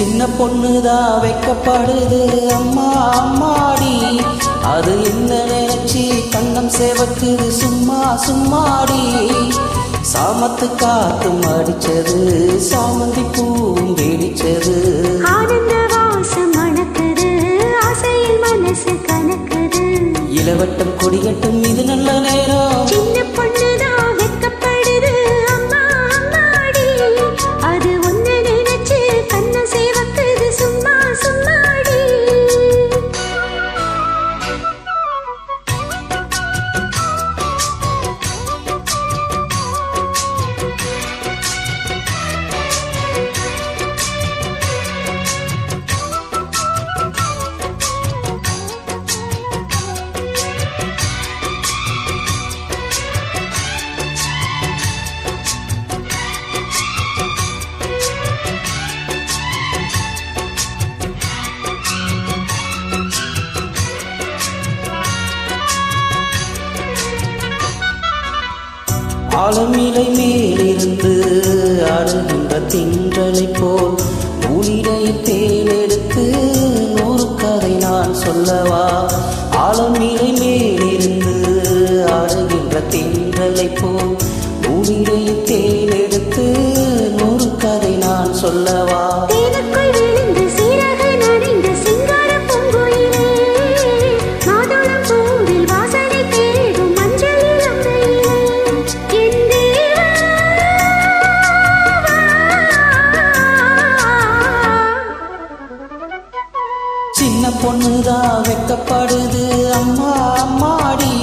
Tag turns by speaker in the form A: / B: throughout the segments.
A: சின்ன பொண்ணுதான் வைக்கப்படுது. அம்மா அம்மாடி. அது என்ன நினைச்சி கண்ணம் சேவக்குது. சும்மா சும்மாடி. சாமத்து காத்தும் அடிச்சது சாமந்தி பூவும் வெடிச்சது.
B: ஆனந்த வாசம் மணக்குது ஆசையில் மனசு கணக்குது
A: இளவட்டம் கொடிகட்டும் ஆலமிலை மேலிருந்து ஆடுகின்ற திங்களை போல் உனிடை தேனெடுத்து நூறு கதை நான் சொல்லவா? ஆலமிலை மேலிருந்து ஆடுகின்ற திங்களை போல் உனிடை தேனெடுத்து நூறு கதை நான் சொல்லவா? பொண்ணுதான் வெக்கப்படுது அம்மா அம்மாடி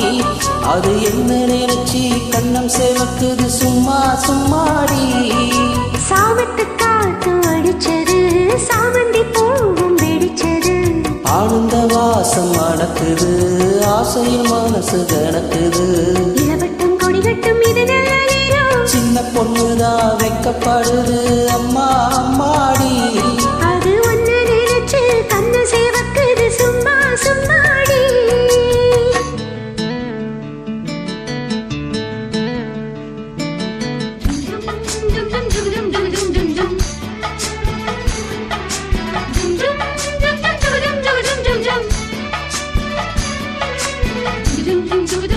A: அது என்ன நினைச்சி கண்ணம் சேவக்குது? சும்மா சும்மாடி.
B: சாமத்து காத்து அடிச்சது சாமந்தி பூவும் வெடிச்சது.
A: ஆனந்த வாசம் அடக்குது ஆசையில் மனசு கணக்குது
B: இளவட்டம் கொடிகட்டும் இது
A: சின்ன பொண்ணுதான் வெக்கப்படுது அம்மா அம்மாடி.
B: do do do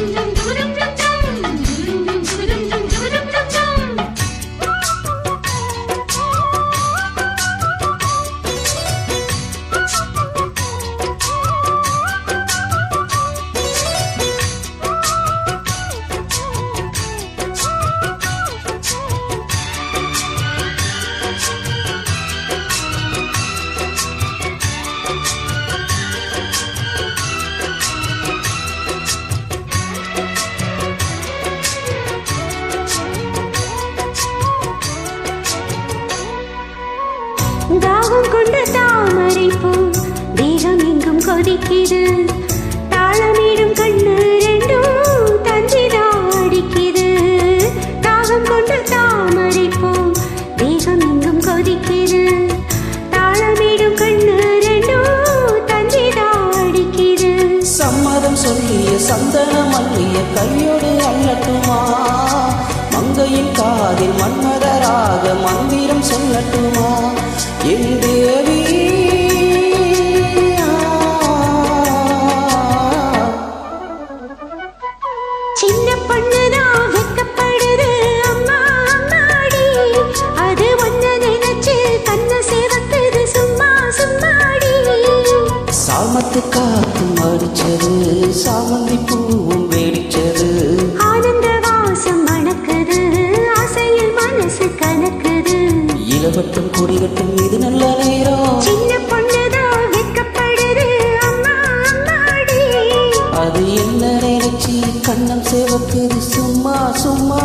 B: தாகம் கொண்ட தாமரை பூ. தேகம் எங்கும் கொதிக்குது. தாளமிடும் கண்ணு ரெண்டும் தஞ்சிதான் தாகம் கொண்ட தாமரை பூ. தேகம் எங்கும் கொதிக்குது. தாளமீடும் கண்ணு ரெண்டும் தஞ்சிதான்
A: சம்மதம் சொல்லிய சந்தன மல்லிய கையோடு அல்லட்டுமா மங்கையின் காதில் மன்மதராக மந்திரம் சொல்லட்டுமா? என் தேவி.
B: சின்ன பொண்ணுதான் வெக்கப்படுது அம்மா அம்மாடி. அது ஒண்ணு
A: இளவட்டம் கொடிகட்டும் இது நல்ல நேரம்.
B: சின்ன பொண்ணுதான் வெக்கப்படுது.
A: அது என்ன நினைச்சி கண்ணம் சேவக்குது? சும்மா சும்மா